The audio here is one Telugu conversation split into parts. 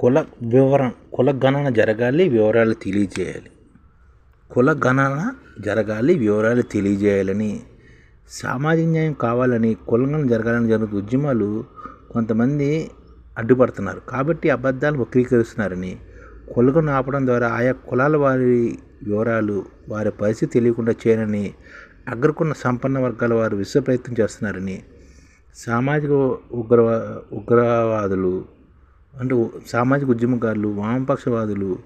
కుల వివరణ కుల గణన జరగాలి వివరాలు తెలియజేయాలి. కుల గణన జరగాలి వివరాలు తెలియజేయాలని. సామాజిక న్యాయం కావాలని కులగణన జరగాలని జరుగుతున్న ఉద్యమాలు కొంతమంది అడ్డుపడుతున్నారు. కాబట్టి అబద్ధాలు వక్రీకరిస్తున్నారని. కులగను ఆపడం ద్వారా ఆయా కులాల వారి వివరాలు వారి పరిస్థితి తెలియకుండా చేయనని అగ్రకున్న సంపన్న వర్గాల వారు విశ్వ ప్రయత్నం చేస్తున్నారని. సామాజిక ఉగ్రవా ఉగ్రవాదులు అంటే సామాజిక ఉద్యమకారులు వామపక్షవాదులు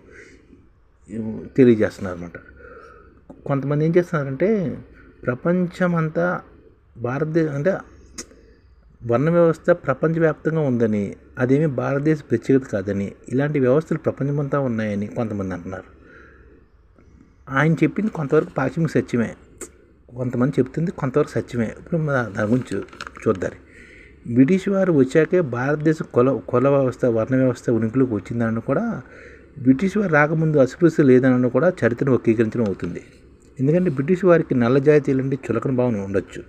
తెలియజేస్తున్నారు అనమాట కొంతమంది ఏం చేస్తున్నారంటే ప్రపంచమంతా భారతదేశం అంటే వర్ణ వ్యవస్థ ప్రపంచవ్యాప్తంగా ఉందని అదేమి భారతదేశ ప్రత్యేకత కాదని ఇలాంటి వ్యవస్థలు ప్రపంచమంతా ఉన్నాయని కొంతమంది అంటున్నారు. ఆయన చెప్పింది కొంతవరకు పాశ్చిమ సత్యమే. కొంతమంది చెప్తుంది కొంతవరకు సత్యమే. ఇప్పుడు దాని గురించి చూద్దాం. బ్రిటిష్ వారు వచ్చాకే భారతదేశం కుల కుల వ్యవస్థ వర్ణ వ్యవస్థ ఉనికిలోకి వచ్చిందని కూడా బ్రిటిష్ వారు రాకముందు అస్పృశ్య లేదని కూడా చరిత్రను వక్రీకరించడం అవుతుంది. ఎందుకంటే బ్రిటిష్ వారికి నల్ల జాతీయులంటే చులకన భావన ఉండొచ్చు.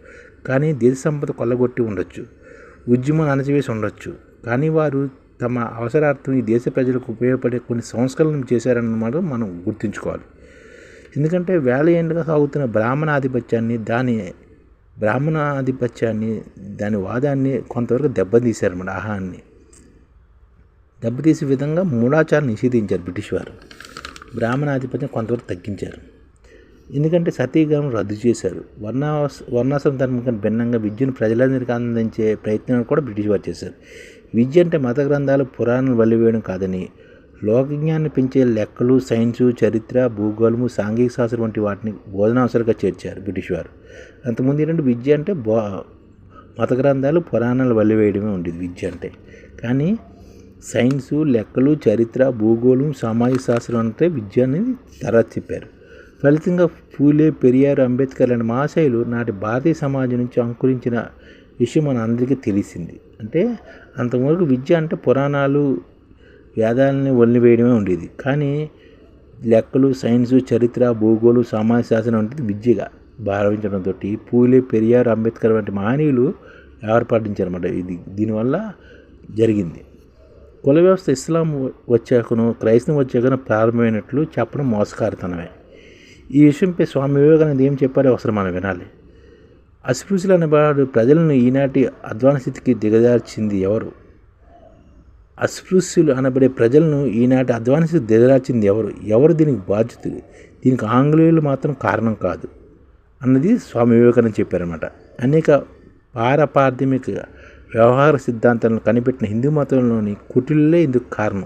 కానీ దేశ సంపద కొల్లగొట్టి ఉండొచ్చు. ఉద్యమం అణచివేసి ఉండొచ్చు. కానీ వారు తమ అవసరార్థం ఈ దేశ ప్రజలకు ఉపయోగపడే కొన్ని సంస్కరణలు చేశారన్నమాట మనం గుర్తుంచుకోవాలి. ఎందుకంటే వేల ఏళ్ళుగా సాగుతున్న బ్రాహ్మణ ఆధిపత్యాన్ని దాని బ్రాహ్మణ ఆధిపత్యాన్ని దాని వాదాన్ని కొంతవరకు దెబ్బతీశారన్నమాట ఆహాన్ని దెబ్బతీసే విధంగా మూఢాచారం నిషేధించారు బ్రిటిష్ వారు. బ్రాహ్మణ ఆధిపత్యం కొంతవరకు తగ్గించారు. ఎందుకంటే సతీగ్రహం రద్దు చేశారు. వర్ణ వర్ణాశ్రమ ధర్మం కంటే భిన్నంగా విద్యను ప్రజలందరికీ అందించే ప్రయత్నాలు కూడా బ్రిటిష్ వారు చేశారు. విద్య అంటే మత గ్రంథాలు పురాణాలు వల్లివేయడం కాదని లోకజ్ఞాన్ని పెంచే లెక్కలు సైన్సు చరిత్ర భూగోళము సాంఘిక శాస్త్రం వంటి వాటిని బోధనాంశాలుగా చేర్చారు బ్రిటిష్ వారు. అంతకుముందు ఏంటంటే విద్య అంటే బో మత గ్రంథాలు పురాణాలు వల్లివేయడమే ఉండేది విద్య అంటే. కానీ సైన్సు లెక్కలు చరిత్ర భూగోళం సామాజిక శాస్త్రం అంటే విద్య అనేది తర్వాత చెప్పారు. ఫలితంగా పూలే పెరియారు అంబేద్కర్ లాంటి మహాశయులు నాటి భారతీయ సమాజం నుంచి అంకురించిన విషయం మన అందరికీ తెలిసింది. అంటే అంతవరకు విద్య అంటే పురాణాలు వేదాలని వదిలివేయడమే ఉండేది. కానీ లెక్కలు సైన్సు చరిత్ర భూగోళం సామాజిక శాస్త్రం వంటిది విద్యగా భావించడంతో పూలే పెరియార్ అంబేద్కర్ వంటి మహనీయులు ఏర్పాటించారన్నమాట ఇది దీనివల్ల జరిగింది. కుల వ్యవస్థ ఇస్లాం వచ్చాకను క్రైస్తవం వచ్చాకను ప్రారంభమైనట్లు చెప్పడం మోసకారితనమే. ఈ విషయంపై స్వామి వివేకానంద ఏం చెప్పారో అవసరం మనం వినాలి. అస్పృశ్యులు అనేవాడు ప్రజలను ఈనాటి అధ్వాన స్థితికి దిగజార్చింది ఎవరు? అస్పృశ్యులు అనబడే ప్రజలను ఈనాటి అధ్వానిస్తూ స్థితి ఎవరు? ఎవరు దీనికి బాధ్యతలు దీనికి ఆంగ్లేయులు మాత్రం కారణం కాదు అన్నది స్వామి వివేకానంద చెప్పారన్నమాట. అనేక పారపార్థమిక వ్యవహార సిద్ధాంతాలను కనిపెట్టిన హిందూ మతంలోని కుటిల్లే ఇందుకు కారణం.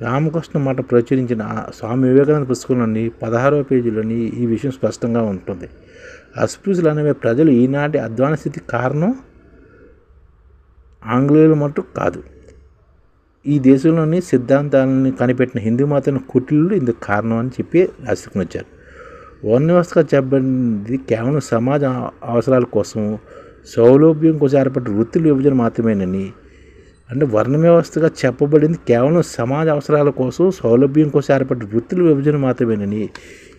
రామకృష్ణ మాట ప్రచురించిన స్వామి వివేకానంద పుస్తకంలోని పదహారవ పేజీలోని ఈ విషయం స్పష్టంగా ఉంటుంది. అస్పృశ్యులు అనేవి ప్రజలు ఈనాటి అధ్వాన స్థితి కారణం ఆంగ్లేయులు మటు కాదు. ఈ దేశంలోని సిద్ధాంతాలను కనిపెట్టిన హిందూ మాతను కుటిల్లు ఇందుకు కారణం అని చెప్పి రాసుకుని వచ్చారు. వర్ణ వ్యవస్థగా చెప్పబడింది కేవలం సమాజ అవసరాల కోసం సౌలభ్యం కోసం ఏర్పడిన వృత్తుల విభజన మాత్రమేనని. అంటే వర్ణ వ్యవస్థగా చెప్పబడింది కేవలం సమాజ అవసరాల కోసం సౌలభ్యం కోసం ఏర్పడిన వృత్తుల విభజన మాత్రమేనని.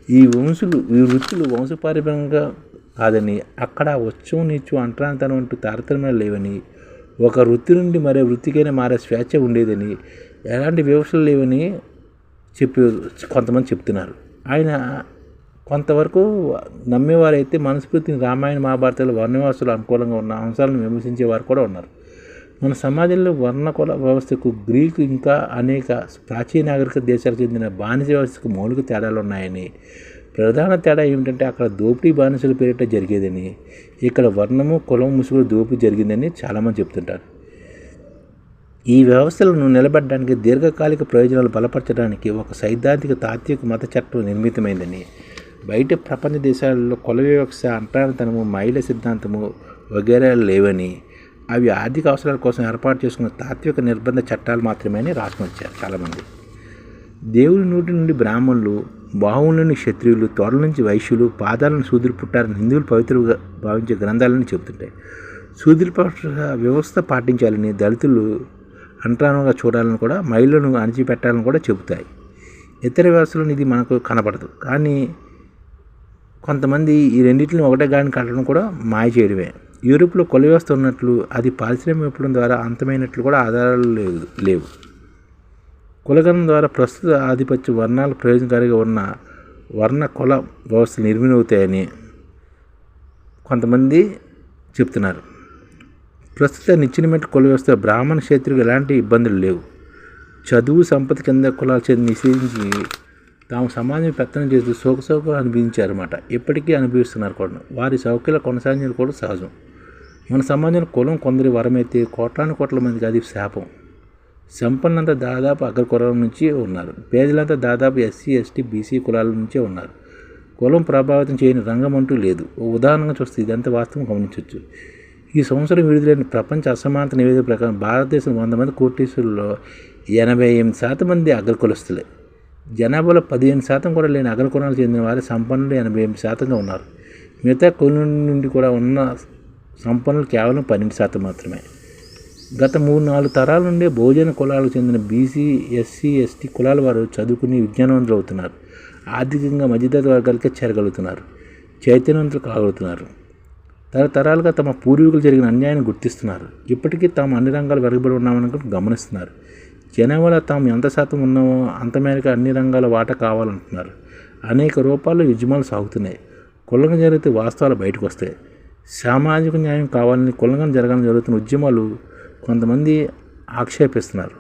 ఈ వంశులు ఈ వృత్తులు వంశపారిపరంగా కాదని అక్కడ వచ్చం నీచు అంటరాంతనం అంటూ తారతమ్యాలు లేవని. ఒక వృత్తి నుండి మరో వృత్తికైనా మారే స్వేచ్ఛ ఉండేదని ఎలాంటి వివక్షలు లేవని చెప్పి కొంతమంది చెప్తున్నారు. ఆయన కొంతవరకు నమ్మేవారైతే మనస్ఫూర్తిని రామాయణ మహాభారతాలు వర్ణవాసులు అనుకూలంగా ఉన్న అంశాలను విమర్శించేవారు కూడా ఉన్నారు. మన సమాజంలో వర్ణకుల వ్యవస్థకు గ్రీకు ఇంకా అనేక ప్రాచీన నాగరిక దేశాలకు చెందిన బానిస వ్యవస్థకు మౌలిక తేడాలు ఉన్నాయని ప్రధాన తేడా ఏమిటంటే అక్కడ దోపిడీ బానిసల పేరిట జరిగేదని ఇక్కడ వర్ణము కులం ముసుగులు దోపిడీ జరిగిందని చాలామంది చెప్తుంటారు. ఈ వ్యవస్థలను నిలబెట్టడానికి దీర్ఘకాలిక ప్రయోజనాలు బలపరచడానికి ఒక సైద్ధాంతిక తాత్విక మత చట్టం నిర్మితమైందని బయట ప్రపంచ దేశాలలో కుల వ్యవస్థ అంటానతనము మహిళ సిద్ధాంతము వగేరా లేవని అవి ఆర్థిక అవసరాల కోసం ఏర్పాటు చేసుకున్న తాత్విక నిర్బంధ చట్టాలు మాత్రమే అని రాసుకొని వచ్చారు చాలామంది. దేవుడి నోటి నుండి బ్రాహ్మణులు బాహువులని క్షత్రియులు తోడల నుంచి వైశ్యులు పాదాలను సూదులు పుట్టారని హిందువులు పవిత్రంగా భావించే గ్రంథాలను చెబుతుంటాయి. సూదులు వ్యవస్థ పాటించాలని దళితులు అంటరానుగా చూడాలని కూడా మహిళలను అణిచిపెట్టాలని కూడా చెబుతాయి. ఇతర వ్యవస్థలను ఇది మనకు కనపడదు కానీ కొంతమంది ఈ రెండింటిని ఒకటే గాని కట్టడం కూడా మాయ చేయడమే. యూరోప్లో కొల వ్యవస్థ ఉన్నట్లు అది పారిశ్రామిక విప్లవం ద్వారా అంతమైనట్లు కూడా ఆధారాలు లేవు. లేవు. కులగణం ద్వారా ప్రస్తుత ఆధిపత్య వర్ణాల ప్రయోజనకారిగా ఉన్న వర్ణ కుల వ్యవస్థలు నిర్మినవుతాయని కొంతమంది చెప్తున్నారు. ప్రస్తుత నిచ్చినమెట్టు కుల వ్యవస్థ బ్రాహ్మణ క్షేత్రికి ఎలాంటి ఇబ్బందులు లేవు. చదువు సంపద కింద కులాలు చెంది నిషేధించి తాము సమాజం పెత్తనం చేస్తూ సోక సౌకర్యాలు అనుభవించారన్నమాట. ఇప్పటికీ అనుభవిస్తున్నారు కూడా. వారి సౌకర్యాలు కొనసాగించడం కూడా సహజం. మన సమాజంలో కులం కొందరి వరమైతే కోట్లాను కోట్ల మందికి అది శాపం. సంపన్నంతా దాదాపు అగ్ర కులాల నుంచి ఉన్నారు. పేదలంతా దాదాపు ఎస్సీ ఎస్టీ బీసీ కులాల నుంచే ఉన్నారు. కులం ప్రభావితం చేయని రంగం అంటూ లేదు. ఓ ఉదాహరణగా చూస్తే ఇదంతా వాస్తవం గమనించవచ్చు. ఈ సంవత్సరం విడుదలైన ప్రపంచ అసమానత నివేదిక ప్రకారం భారతదేశం వంద మంది కోటీసుల్లో ఎనభై ఎనిమిది శాతం మంది అగ్రకులస్తులే జనాభాలో పదిహేను శాతం కూడా లేని అగ్రకులాలకు చెందిన వారి సంపన్నులు ఎనభై ఎనిమిది శాతంగా ఉన్నారు. మిగతా కొన్ని నుండి కూడా ఉన్న సంపన్నులు కేవలం పన్నెండు శాతం మాత్రమే. గత మూడు నాలుగు తరాల నుండి భోజన కులాలకు చెందిన బీసీ ఎస్సీ ఎస్టీ కులాల వారు చదువుకుని విజ్ఞానవంతులు అవుతున్నారు. ఆర్థికంగా మధ్యతరగతి వర్గాలకే చేరగలుగుతున్నారు. చైతన్యవంతులు కాగలుగుతున్నారు. తరతరాలుగా తమ పూర్వీకులు జరిగిన అన్యాయాన్ని గుర్తిస్తున్నారు. ఇప్పటికీ తాము అన్ని రంగాలు వెరగబడి ఉన్నామని గమనిస్తున్నారు. జనాభాలో తాము ఎంత శాతం ఉన్నామో అంత మేరకు అన్ని రంగాల వాట కావాలంటున్నారు. అనేక రూపాల్లో ఉద్యమాలు సాగుతున్నాయి. కులంగా జరిగితే వాస్తవాలు బయటకు వస్తాయి. సామాజిక న్యాయం కావాలని కులంగా జరగాలని జరుగుతున్న ఉద్యమాలు కొంతమంది ఆక్షేపిస్తున్నారు.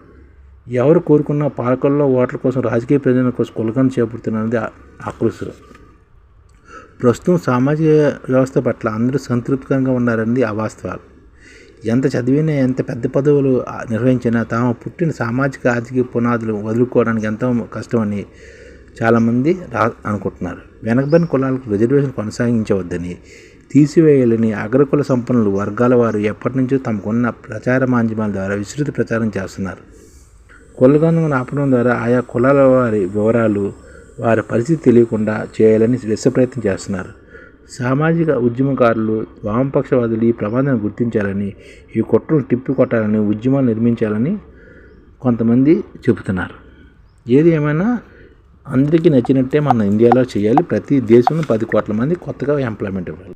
ఎవరు కోరుకున్న పాలకుల్లో ఓట్ల కోసం రాజకీయ ప్రయోజనం కోసం కులకం చేపడుతున్నది ఆక్రోశం. ప్రస్తుతం సామాజిక వ్యవస్థ పట్ల అందరూ సంతృప్తికరంగా ఉన్నారని అవాస్తవాలు. ఎంత చదివినా ఎంత పెద్ద పదవులు నిర్వహించినా తాము పుట్టిన సామాజిక ఆర్థిక పునాదులు వదులుకోవడానికి ఎంతో కష్టమని చాలామంది రా అనుకుంటున్నారు. వెనకబడిన కులాలకు రిజర్వేషన్ కొనసాగించవద్దని తీసివేయాలని అగ్రకుల సంపన్నులు వర్గాల వారు ఎప్పటి నుంచో తమకున్న ప్రచార మాధ్యమాల ద్వారా విస్తృత ప్రచారం చేస్తున్నారు. కులగణను ఆపడం ద్వారా ఆయా కులాల వారి వివరాలు వారి పరిస్థితి తెలియకుండా చేయాలని విశ్వ ప్రయత్నం చేస్తున్నారు. సామాజిక ఉద్యమకారులు వామపక్షవాదులు ఈ ప్రమాదాన్ని గుర్తించాలని ఈ కుట్రను తిప్పి కొట్టాలని ఉద్యమాలు నిర్మించాలని కొంతమంది చెబుతున్నారు. ఏది ఏమైనా అందరికీ నచ్చినట్టే మన ఇండియాలో చేయాలి. ప్రతి దేశంలో పది కోట్ల మంది కొత్తగా ఎంప్లాయ్మెంట్ ఇవ్వాలి.